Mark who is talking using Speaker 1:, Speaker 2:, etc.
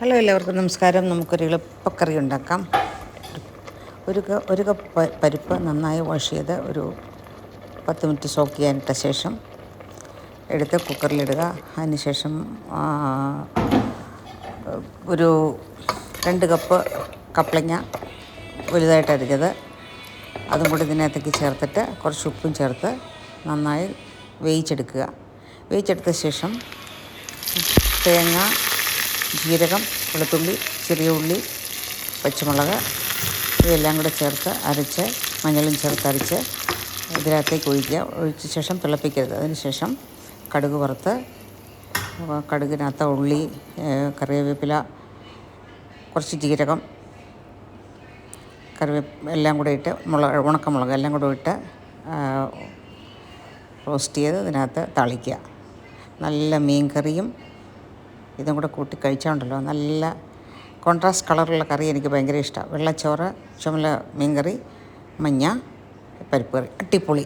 Speaker 1: Hello എല്ലാവർക്കും നമസ്കാരം. നമുക്കൊരു എളുപ്പക്കറി ഉണ്ടാക്കാം. ഒരു ഒരു കപ്പ് പരിപ്പ് നന്നായി വാഷ് ചെയ്ത് ഒരു പത്ത് മിനിറ്റ് സോക്ക് ചെയ്യാനിട്ട ശേഷം എടുത്ത് കുക്കറിലിടുക അതിനുശേഷം ശേഷം ഒരു രണ്ട് കപ്പ് കപ്ലങ്ങ വലുതായിട്ട് അരിഞ്ഞത്. അതും കൂടി ഇതിനകത്തേക്ക് ചേർത്തിട്ട് കുറച്ച് ഉപ്പും ചേർത്ത് നന്നായി വേവിച്ചെടുക്കുക. വേവിച്ചെടുത്ത ശേഷം തേങ്ങ ജീരകം വെളുത്തുള്ളി ചെറിയ ഉള്ളി പച്ചമുളക് ഇതെല്ലാം കൂടെ ചേർത്ത് അരച്ച് മഞ്ഞളും ചേർത്ത് അരച്ച് ഇതിനകത്തേക്ക് ഒഴിക്കുക. ഒഴിച്ച ശേഷം തിളപ്പിക്കരുത്. അതിന് ശേഷം കടുക് വറുത്ത് കടുകിനകത്ത് ഉള്ളി കറിവേപ്പില കുറച്ച് ജീരകം കറിവേപ്പ് എല്ലാം കൂടെ ഇട്ട് മുളക് ഉണക്കമുളക് എല്ലാം കൂടെ ഇട്ട് റോസ്റ്റ് ചെയ്ത് ഇതിനകത്ത് തളിക്കുക. നല്ല മീൻ കറിയും ഇതും കൂടെ കൂട്ടി കഴിച്ചാണ്ടല്ലോ. നല്ല കോൺട്രാസ്റ്റ് കളറുള്ള കറി എനിക്ക് ഭയങ്കര ഇഷ്ടമാണ് വെള്ളച്ചോറ് ചുമല മീൻകറി മഞ്ഞ പരിപ്പ് കറി. അട്ടിപ്പൊളി